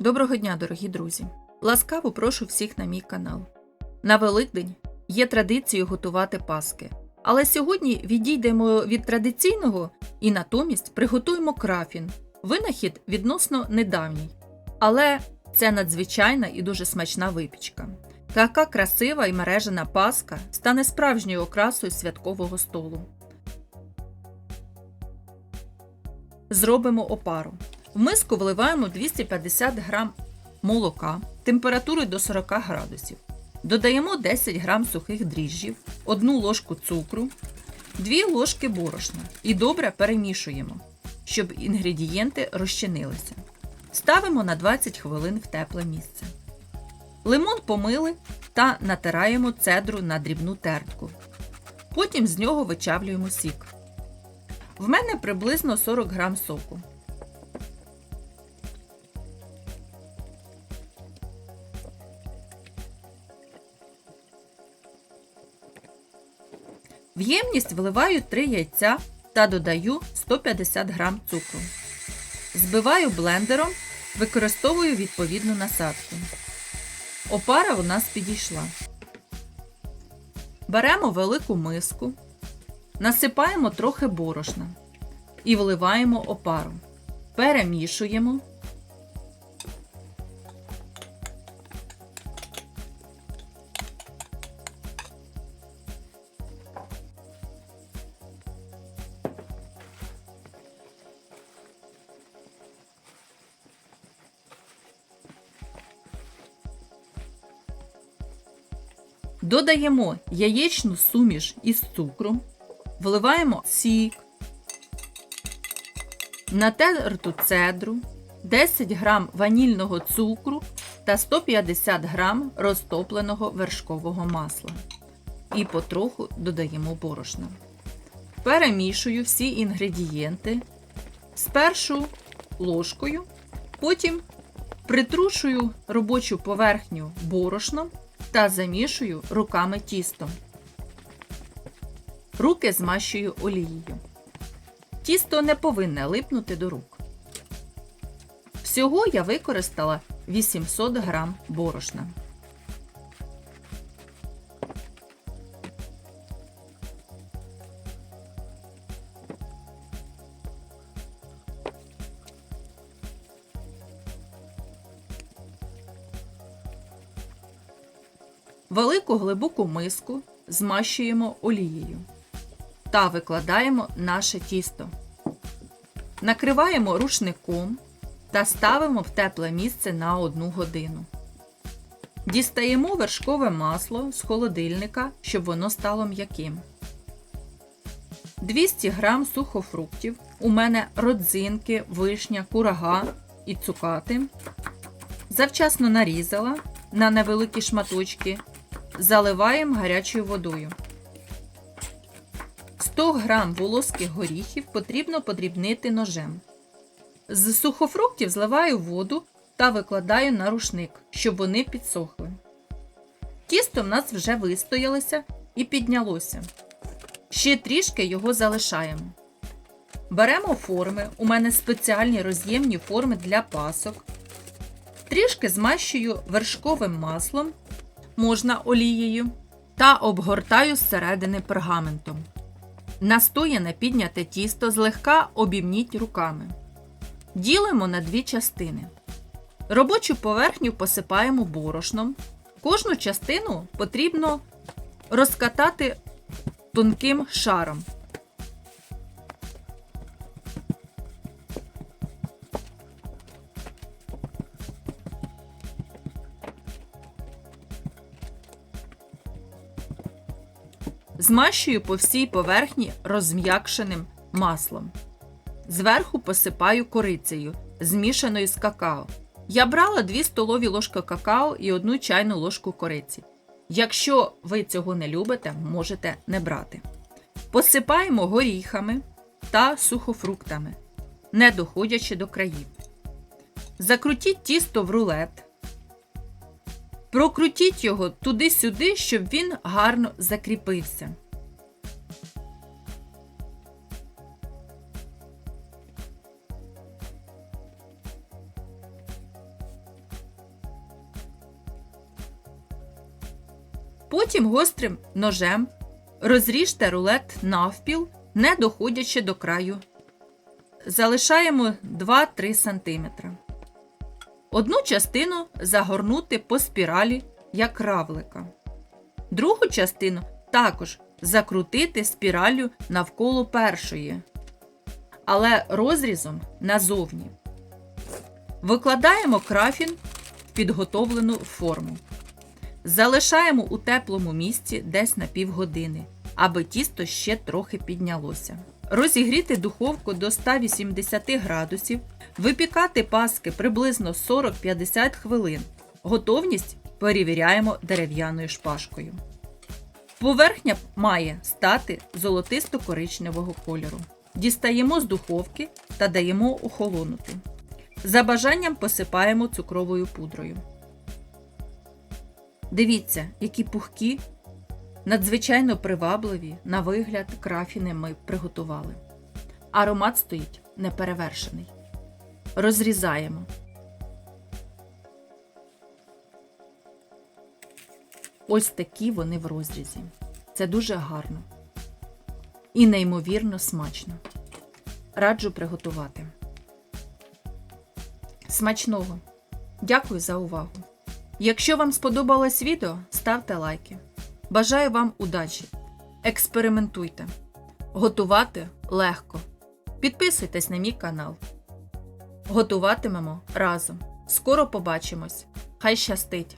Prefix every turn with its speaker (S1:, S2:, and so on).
S1: Доброго дня, дорогі друзі! Ласкаво прошу всіх на мій канал. На Великдень є традицією готувати паски. Але сьогодні відійдемо від традиційного і натомість приготуємо крафін. Винахід відносно недавній. Але це надзвичайна і дуже смачна випічка. Така красива і мережена паска стане справжньою окрасою святкового столу. Зробимо опару. В миску вливаємо 250 г молока температурою до 40 градусів. Додаємо 10 г сухих дріжджів, 1 ложку цукру, 2 ложки борошна і добре перемішуємо, щоб інгредієнти розчинилися. Ставимо на 20 хвилин в тепле місце. Лимон помили та натираємо цедру на дрібну тертку. Потім з нього вичавлюємо сік. В мене приблизно 40 грам соку. В ємність вливаю 3 яйця та додаю 150 грам цукру. Збиваю блендером, використовую відповідну насадку. Опара у нас підійшла. Беремо велику миску, насипаємо трохи борошна і вливаємо опару. Перемішуємо. Додаємо яєчну суміш із цукром, вливаємо сік, натерту цедру, 10 г ванільного цукру та 150 г розтопленого вершкового масла. І потроху додаємо борошна. Перемішую всі інгредієнти спершу ложкою, потім притрушую робочу поверхню борошном та замішую руками тісто. Руки змащую олією. Тісто не повинне липнути до рук. Всього я використала 800 г борошна. Велику глибоку миску змащуємо олією та викладаємо наше тісто. Накриваємо рушником та ставимо в тепле місце на 1 годину. Дістаємо вершкове масло з холодильника, щоб воно стало м'яким. 200 г сухофруктів. У мене родзинки, вишня, курага і цукати. Завчасно нарізала на невеликі шматочки. Заливаємо гарячою водою. 100 г волоських горіхів потрібно подрібнити ножем. З сухофруктів зливаю воду та викладаю на рушник, щоб вони підсохли. Тісто в нас вже вистоялося і піднялося. Ще трішки його залишаємо. Беремо форми, у мене спеціальні роз'ємні форми для пасок. Трішки змащую вершковим маслом, можна олією, та обгортаю зсередини пергаментом. Настояне підняте тісто злегка обімніть руками. Ділимо на дві частини. Робочу поверхню посипаємо борошном. Кожну частину потрібно розкатати тонким шаром. Змащую по всій поверхні розм'якшеним маслом. Зверху посипаю корицею, змішаною з какао. Я брала 2 столові ложки какао і 1 чайну ложку кориці. Якщо ви цього не любите, можете не брати. Посипаємо горіхами та сухофруктами, не доходячи до країв. Закрутіть тісто в рулет. Прокрутіть його туди-сюди, щоб він гарно закріпився. Потім гострим ножем розріжте рулет навпіл, не доходячи до краю. Залишаємо 2-3 см. Одну частину загорнути по спіралі, як равлика. Другу частину також закрутити спіраллю навколо першої, але розрізом назовні. Викладаємо крафін в підготовлену форму. Залишаємо у теплому місці десь на півгодини, аби тісто ще трохи піднялося. Розігріти духовку до 180 градусів, випікати паски приблизно 40-50 хвилин. Готовність перевіряємо дерев'яною шпажкою. Поверхня має стати золотисто-коричневого кольору. Дістаємо з духовки та даємо охолонути. За бажанням посипаємо цукровою пудрою. Дивіться, які пухкі, надзвичайно привабливі на вигляд крафіни ми приготували. Аромат стоїть неперевершений. Розрізаємо. Ось такі вони в розрізі. Це дуже гарно і неймовірно смачно. Раджу приготувати. Смачного! Дякую за увагу! Якщо вам сподобалось відео, ставте лайки. Бажаю вам удачі! Експериментуйте! Готувати легко. Підписуйтесь на мій канал. Готуватимемо разом. Скоро побачимось. Хай щастить!